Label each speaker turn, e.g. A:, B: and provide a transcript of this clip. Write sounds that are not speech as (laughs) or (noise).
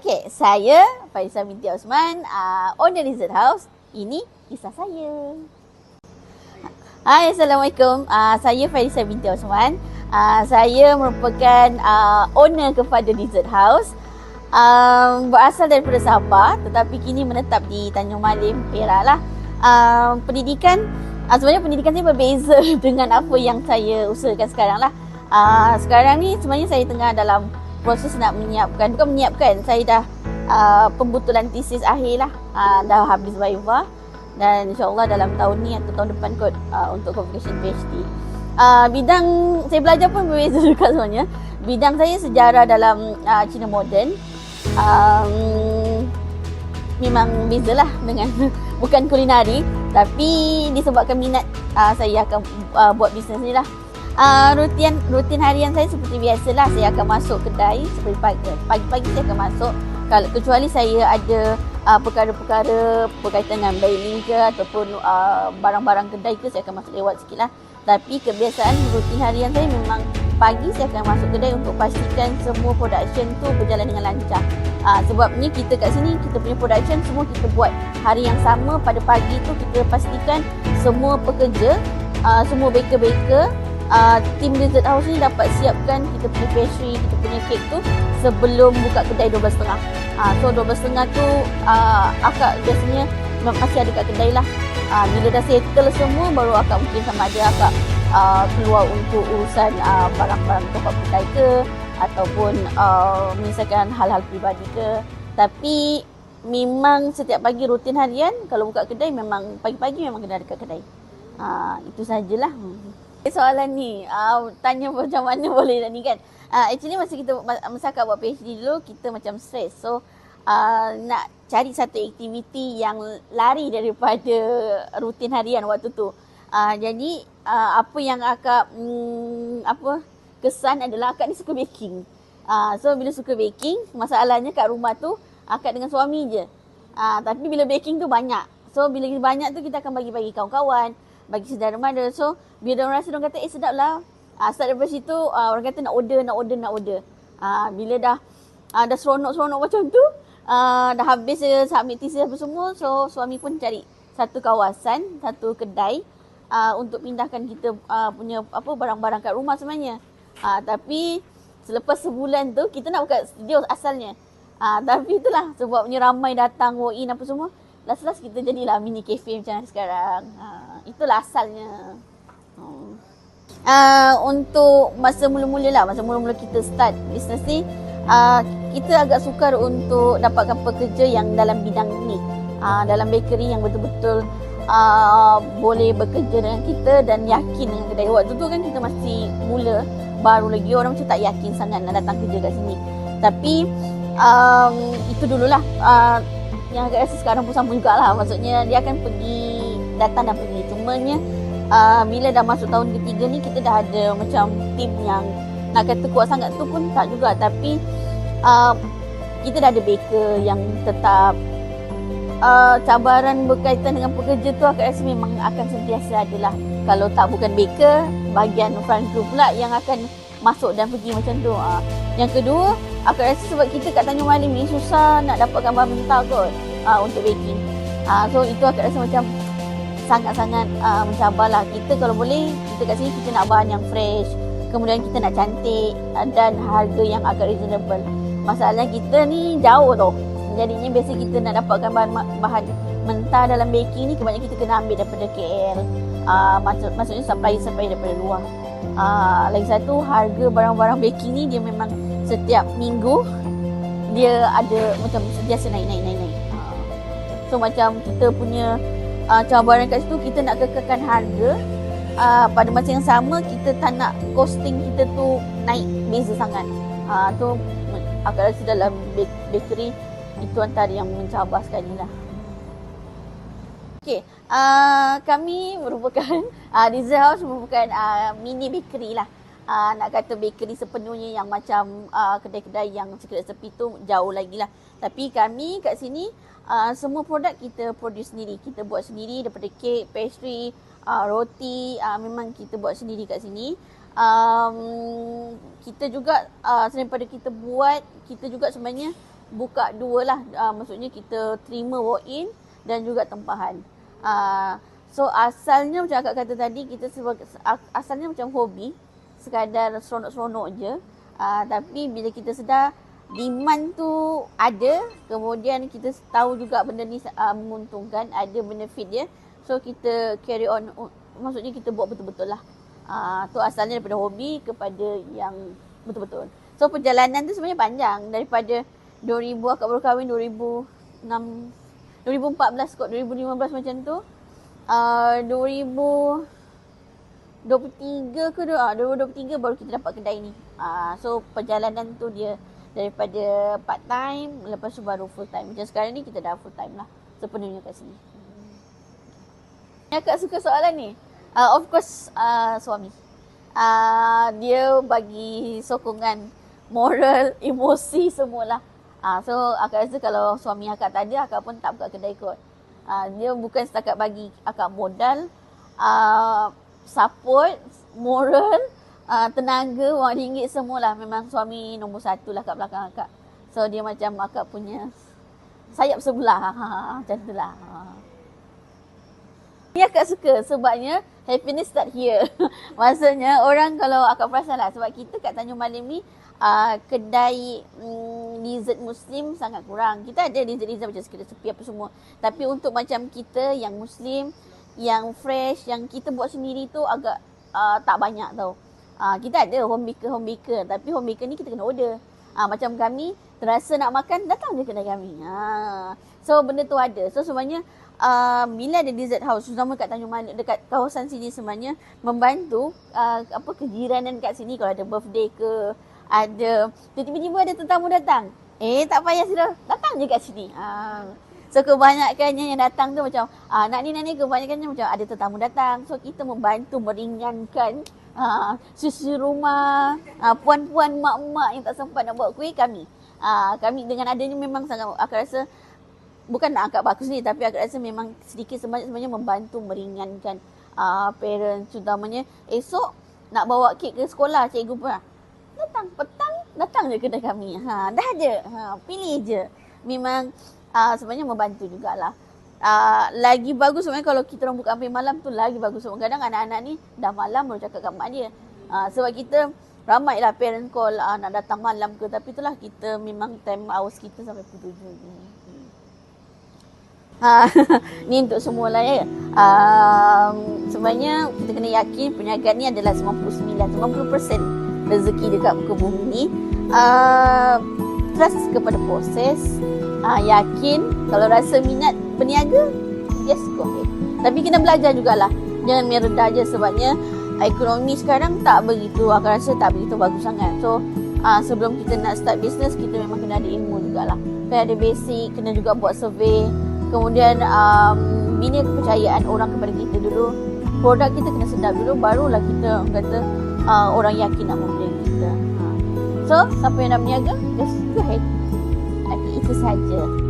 A: Okey, saya Faizah binti Osman, uh, owner Lizard House. Ini kisah saya. Hai, Assalamualaikum. Uh, saya Faizah binti Osman. Uh, saya merupakan uh, owner kepada Lizard House. Um, berasal daripada Sabah tetapi kini menetap di Tanjung Malim, Perak lah. Um, pendidikan, uh, sebenarnya pendidikan saya berbeza (laughs) dengan apa yang saya usahakan sekarang lah. Uh, sekarang ni sebenarnya saya tengah dalam proses nak menyiapkan. Bukan menyiapkan saya dah uh, pembutulan tesis akhir lah. Uh, dah habis viva dan insyaallah dalam tahun ni atau tahun depan kot uh, untuk convocation PhD uh, bidang saya belajar pun berbeza (laughs) juga sebenarnya. Bidang saya sejarah dalam uh, Cina moden um, memang beza lah dengan (laughs) bukan kulinari. Tapi disebabkan minat uh, saya akan uh, buat bisnes ni lah uh, rutin rutin harian saya seperti biasalah saya akan masuk kedai seperti pagi pagi-pagi saya akan masuk. Kalau kecuali saya ada uh, perkara-perkara berkaitan dengan bailing ke ataupun uh, barang-barang kedai ke saya akan masuk lewat sikit lah tapi kebiasaan rutin harian saya memang pagi saya akan masuk kedai untuk pastikan semua production tu berjalan dengan lancar. Uh, sebabnya kita kat sini kita punya production semua kita buat. Hari yang sama pada pagi tu kita pastikan semua pekerja uh, semua baker-baker uh, tim Dessert House ni dapat siapkan kita punya pastry, kita punya kek tu sebelum buka kedai 12.30. Uh, so 12.30 tu uh, akak biasanya masih ada kat kedai lah. Uh, bila dah settle semua baru akak mungkin sama ada akak uh, keluar untuk urusan uh, barang-barang tempat kedai ke ataupun uh, menyelesaikan hal-hal peribadi ke. Tapi memang setiap pagi rutin harian kalau buka kedai memang pagi-pagi memang kena ada kat kedai. Uh, itu sajalah. Soalan ni, uh, tanya macam mana (laughs) boleh ni kan. Uh, actually masa kita masa akak buat PhD dulu, kita macam stress. So, uh, nak cari satu aktiviti yang lari daripada rutin harian waktu tu. Uh, jadi, uh, apa yang akak, um, apa, kesan adalah akak ni suka baking. Uh, so, bila suka baking, masalahnya kat rumah tu, akak dengan suami je. Uh, tapi bila baking tu banyak. So, bila banyak tu, kita akan bagi-bagi kawan-kawan bagi saudara mara. So bila orang rasa orang kata eh sedap lah. Uh, start daripada situ uh, orang kata nak order, nak order, nak order. Uh, bila dah uh, dah seronok-seronok macam tu. Uh, dah habis je submit thesis apa semua. So suami pun cari satu kawasan, satu kedai. Uh, untuk pindahkan kita uh, punya apa barang-barang kat rumah sebenarnya. Uh, tapi selepas sebulan tu kita nak buka studio asalnya. Uh, tapi itulah sebabnya ramai datang walk in apa semua. Last-last kita jadilah mini cafe macam sekarang. Uh, itulah asalnya. Uh, untuk masa mula-mula lah, masa mula-mula kita start bisnes ni, uh, kita agak sukar untuk dapatkan pekerja yang dalam bidang ni. Uh, dalam bakery yang betul-betul uh, boleh bekerja dengan kita dan yakin dengan kedai. Waktu tu kan kita masih mula, baru lagi orang macam tak yakin sangat nak datang kerja kat sini. Tapi um, itu dululah. Uh, yang agak rasa sekarang pun sama jugalah. Maksudnya dia akan pergi, datang dan pergi. Cumanya uh, bila dah masuk tahun ketiga ni kita dah ada macam tim yang nak kata kuat sangat tu pun tak juga. Tapi uh, kita dah ada baker yang tetap uh, cabaran berkaitan dengan pekerja tu aku rasa memang akan sentiasa adalah kalau tak bukan baker bahagian front crew pula yang akan masuk dan pergi macam tu. Uh, yang kedua, aku rasa sebab kita kat Tanjung Malim ni susah nak dapatkan bahan mentah kot uh, untuk baking. Uh, so itu aku rasa macam sangat-sangat uh, mencabarlah. Kita kalau boleh, kita kat sini kita nak bahan yang fresh. Kemudian kita nak cantik uh, dan harga yang agak reasonable. Masalahnya kita ni jauh tu. Jadinya biasa kita nak dapatkan bahan bahan mentah dalam baking ni kebanyakan kita kena ambil daripada KL. Uh, maksud, maksudnya sampai-sampai daripada luar. Uh, lagi satu harga barang-barang baking ni dia memang setiap minggu dia ada macam sentiasa naik naik naik naik. Uh, so macam kita punya uh, cabaran kat situ kita nak kekalkan harga uh, pada masa yang sama kita tak nak costing kita tu naik beza sangat. Uh, tu aku rasa dalam bakery itu antara yang mencabar sekali lah. Okay, uh, kami merupakan (laughs) uh, Diesel House merupakan uh, mini bakery lah. Uh, nak kata bakery sepenuhnya yang macam uh, kedai-kedai yang sekedar sepi tu jauh lagi lah. Tapi kami kat sini uh, semua produk kita produce sendiri. Kita buat sendiri daripada kek, pastry, uh, roti uh, memang kita buat sendiri kat sini. Um, kita juga uh, selain pada kita buat, kita juga sebenarnya buka dua lah. Uh, maksudnya kita terima walk-in dan juga tempahan. Uh, so asalnya macam akak kata tadi, kita sebagai, asalnya macam hobi. Sekadar seronok-seronok je. Uh, tapi bila kita sedar demand tu ada, kemudian kita tahu juga benda ni uh, menguntungkan, ada benefit dia. So kita carry on, maksudnya kita buat betul-betul lah. Uh, tu asalnya daripada hobi kepada yang betul-betul. So perjalanan tu sebenarnya panjang daripada 2000 akak baru kahwin 2006 2014 kot 2015 macam tu. Uh, 2023 ke uh, 2023 baru kita dapat kedai ni. Uh, so perjalanan tu dia daripada part time lepas tu baru full time. Macam sekarang ni kita dah full time lah sepenuhnya kat sini. Akak suka soalan ni. Uh, of course uh, suami. Uh, dia bagi sokongan moral, (laughs) emosi semualah. Ah, so akak rasa kalau suami akak tak ada, akak pun tak buka kedai kot. Ah, dia bukan setakat bagi akak modal, ah, support, moral, ah, tenaga, wang ringgit semualah. Memang suami nombor satu lah kat belakang akak. So dia macam akak punya sayap sebelah. Ha, macam tu lah. Ha. Ni akak suka sebabnya happiness start here. (laughs) Maksudnya orang kalau akak perasan lah sebab kita kat Tanjung Malim ni uh, kedai um, dessert muslim sangat kurang. Kita ada dessert-dessert macam sekedar sepi apa semua. Tapi untuk macam kita yang muslim, yang fresh, yang kita buat sendiri tu agak uh, tak banyak tau. Uh, kita ada home baker, home baker. Tapi home baker ni kita kena order. Uh, macam kami, terasa nak makan, datang je kedai kami. Uh, so benda tu ada. So sebenarnya uh, bila ada dessert house, terutama kat Tanjung Malik, dekat kawasan sini sebenarnya, membantu uh, apa kejiranan kat sini kalau ada birthday ke, ada tiba-tiba ada tetamu datang. Eh tak payah sudah datang je kat sini. Ha. So kebanyakannya yang datang tu macam ah, nak ni nak ni kebanyakannya macam ada tetamu datang. So kita membantu meringankan ah, susu rumah, ah, puan-puan mak-mak yang tak sempat nak buat kuih kami. Ah, kami dengan adanya memang sangat aku rasa bukan nak angkat bagus ni tapi aku rasa memang sedikit sebanyak sebenarnya membantu meringankan uh, parents terutamanya esok nak bawa kek ke sekolah cikgu pun datang petang datang je kedai kami. Ha dah ada. Ha pilih je. Memang uh, sebenarnya membantu jugalah. Uh, lagi bagus sebenarnya kalau kita orang buka sampai malam tu lagi bagus. Sebab kadang anak-anak ni dah malam baru cakap kat mak dia. Uh, sebab kita ramai lah parent call uh, nak datang malam ke. Tapi itulah kita memang time hours kita sampai pukul 7 ni. Ha, (laughs) ni untuk semua lah ya. Um, sebenarnya kita kena yakin perniagaan ni adalah 99, 90% rezeki dekat muka bumi ni uh, trust kepada proses. Uh, yakin kalau rasa minat berniaga yes go ahead. Tapi kena belajar jugalah. Jangan rendah je sebabnya ekonomi sekarang tak begitu aku rasa tak begitu bagus sangat. So uh, sebelum kita nak start business kita memang kena ada ilmu jugalah. Kena ada basic kena juga buat survey. Kemudian um, bina kepercayaan orang kepada kita dulu. Produk kita kena sedap dulu barulah kita kata uh, orang yakin nak membeli. Ha. So, siapa yang nak berniaga, just go ahead. Tapi itu saja.